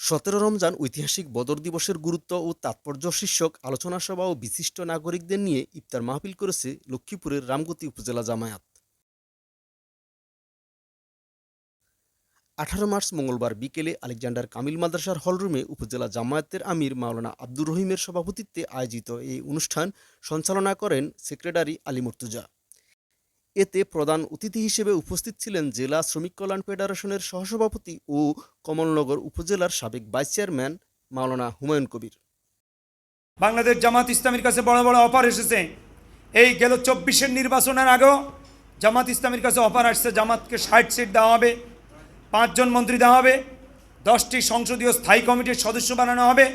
সতেরো রমজান ঐতিহাসিক বদর দিবসের গুরুত্ব ও তাৎপর্য শীর্ষক আলোচনা সভা ও বিশিষ্ট নাগরিকদের নিয়ে ইফতার মাহফিল করেছে লক্ষ্মীপুরের রামগতি উপজেলা জামায়াত। আঠারো মার্চ মঙ্গলবার বিকেলে আলেকজান্ডার কামিল মাদ্রাসার হলরুমে উপজেলা জামায়াতের আমির মাওলানা আব্দুর রহিমের সভাপতিত্বে আয়োজিত এই অনুষ্ঠান সঞ্চালনা করেন সেক্রেটারি আলী মুর্তুজা। এতে প্রধান অতিথি হিসেবে উপস্থিত ছিলেন জেলা শ্রমিক কল্যাণ ফেডারেশনের সহসভাপতি ও কমলনগর উপজেলার সাবেক ভাইস চেয়ারম্যান মাওলানা হুমায়ুন কবির। বাংলাদেশ জামাত ইসলামীর কাছে বড় বড় অফার এসেছে। এই গেল চব্বিশের নির্বাচনের আগেও জামাত ইসলামীর কাছে অফার আসছে, জামাতকে ষাট সিট দেওয়া হবে, পাঁচজন মন্ত্রী দেওয়া হবে, দশটি সংসদীয় স্থায়ী কমিটির সদস্য বানানো হবে,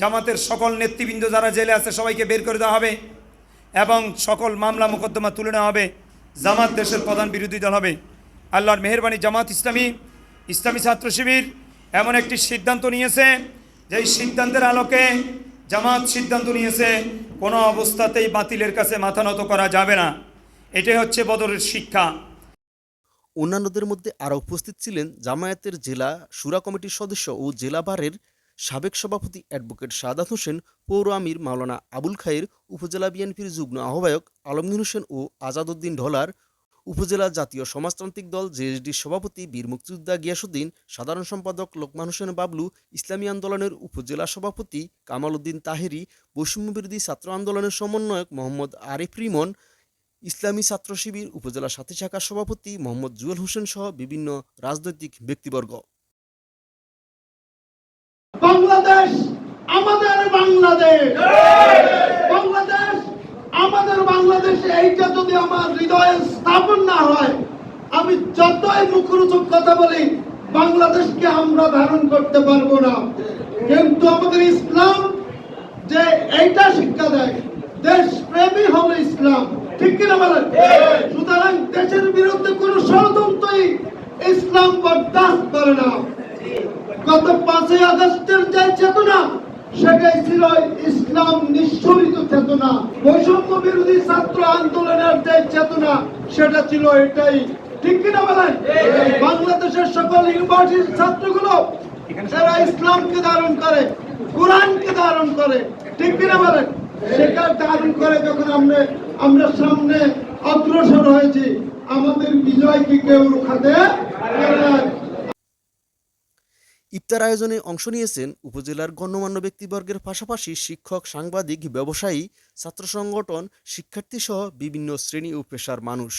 জামাতের সকল নেতৃবৃন্দ যারা জেলে আছে সবাইকে বের করে দেওয়া হবে এবং সকল মামলা মোকদ্দমা তুলে নেওয়া হবে। জামাত দেশের প্রধান বিরোধী দল হবে। আল্লাহর মেহরবানি জামাত ইসলামী ইসলামী ছাত্র শিবির এমন একটি সিদ্ধান্ত নিয়েছে যে এই সিদ্ধান্তের আলোকে জামাত সিদ্ধান্ত নিয়েছে, কোনো অবস্থাতেই বাতিলের কাছে মাথা নত করা যাবে না। এটাই হচ্ছে বদরের শিক্ষা। অন্যান্যদের মধ্যে আরও উপস্থিত ছিলেন জামায়াতের জেলা সুরা কমিটির সদস্য ও জেলা বারের সাবেক সভাপতি অ্যাডভোকেট সাদাত হোসেন, পৌর আমির মাওলানা আবুল খায়ের, উপজেলা বিএনপির যুগ্ম আহ্বায়ক আলমগীর হোসেন ও আজাদউদ্দিন ঢলার, উপজেলা জাতীয় সমাজতান্ত্রিক দল জেএসডির সভাপতি বীর মুক্তিযোদ্ধা গিয়াসুদ্দিন সাধারণ সম্পাদক লোকমান হোসেন বাবলু, ইসলামী আন্দোলনের উপজেলা সভাপতি কামাল উদ্দিন তাহেরি বৈষম্যবিরোধী ছাত্র আন্দোলনের সমন্বয়ক মোহাম্মদ আরিফ রিমন, ইসলামী ছাত্র শিবির উপজেলা সাথী শাখার সভাপতি মোহাম্মদ জুয়েল হোসেন সহ বিভিন্ন রাজনৈতিক ব্যক্তিবর্গ। বাংলাদেশ আমাদের বাংলাদেশ। বাংলাদেশ আমাদের বাংলাদেশে এইটা যদি আমার হৃদয়ে স্থাপন না হয় আমি যতই মুখরোচক কথা বলি বাংলাদেশকে আমরা ধারণ করতে পারব না। কিন্তু আমাদের ইসলাম যে এইটা শিক্ষা দেয় দেশ প্রেমী হলো ইসলাম। ঠিক কিনা বলেন? সুতরাং দেশের বিরুদ্ধে কোনো ষড়যন্ত্রই ইসলাম বরদাস্ত করে না। গত পাঁচই আগস্টের যে চেতনা সেটাই ছিল ইসলাম নিঃসরিত চেতনা। বৈষম্য বিরোধী ছাত্র আন্দোলনের যে চেতনা সেটা ছিল এটাই। ঠিক কিনা বলেন? বাংলাদেশের সকল ইউনিভার্সিটির ছাত্রগুলো যারা ইসলামকে ধারণ করে কোরআনকে ধারণ করে। ঠিক কিনা বলেন? সেটা ধারণ করে যখন আমরা আমরা সামনে অগ্রসর হয়েছি আমাদের বিজয়কে কেউ রুখাতে ইফতার আয়োজনে অংশ নিয়েছেন উপজেলার গণ্যমান্য ব্যক্তিবর্গের পাশাপাশি শিক্ষক, সাংবাদিক, ব্যবসায়ী, ছাত্র সংগঠন, শিক্ষার্থীসহ বিভিন্ন শ্রেণি ও পেশার মানুষ।